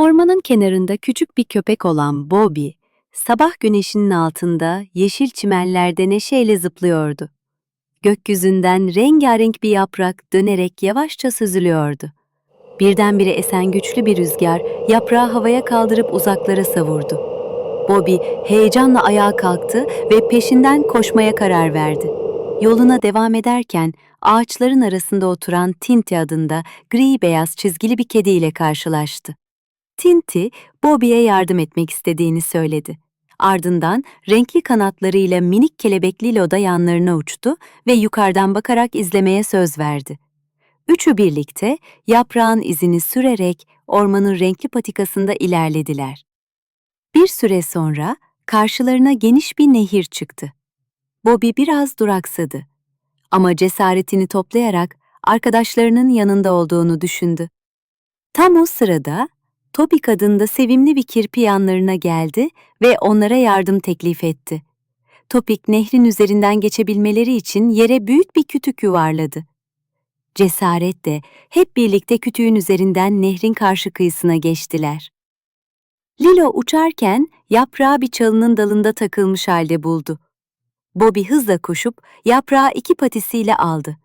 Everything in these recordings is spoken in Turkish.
Ormanın kenarında küçük bir köpek olan Bobby, sabah güneşinin altında yeşil çimenlerde neşeyle zıplıyordu. Gökyüzünden rengarenk bir yaprak dönerek yavaşça süzülüyordu. Birdenbire esen güçlü bir rüzgar yaprağı havaya kaldırıp uzaklara savurdu. Bobby heyecanla ayağa kalktı ve peşinden koşmaya karar verdi. Yoluna devam ederken ağaçların arasında oturan Tinti adında gri beyaz çizgili bir kediyle karşılaştı. Tinti, Bobby'ye yardım etmek istediğini söyledi. Ardından renkli kanatlarıyla minik kelebek Lilo da yanlarına uçtu ve yukarıdan bakarak izlemeye söz verdi. Üçü birlikte yaprağın izini sürerek ormanın renkli patikasında ilerlediler. Bir süre sonra karşılarına geniş bir nehir çıktı. Bobby biraz duraksadı. Ama cesaretini toplayarak arkadaşlarının yanında olduğunu düşündü. Tam o sırada Topik adında sevimli bir kirpi yanlarına geldi ve onlara yardım teklif etti. Topik nehrin üzerinden geçebilmeleri için yere büyük bir kütük yuvarladı. Cesaret hep birlikte kütüğün üzerinden nehrin karşı kıyısına geçtiler. Lilo uçarken yaprağı bir çalının dalında takılmış halde buldu. Bobby hızla koşup yaprağı iki patisiyle aldı.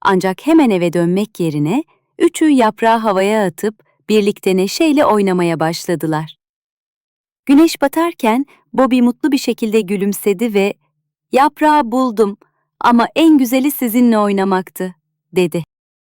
Ancak hemen eve dönmek yerine üçü yaprağı havaya atıp birlikte neşeyle oynamaya başladılar. Güneş batarken Bobby mutlu bir şekilde gülümsedi ve "Yaprağı buldum ama en güzeli sizinle oynamaktı." dedi.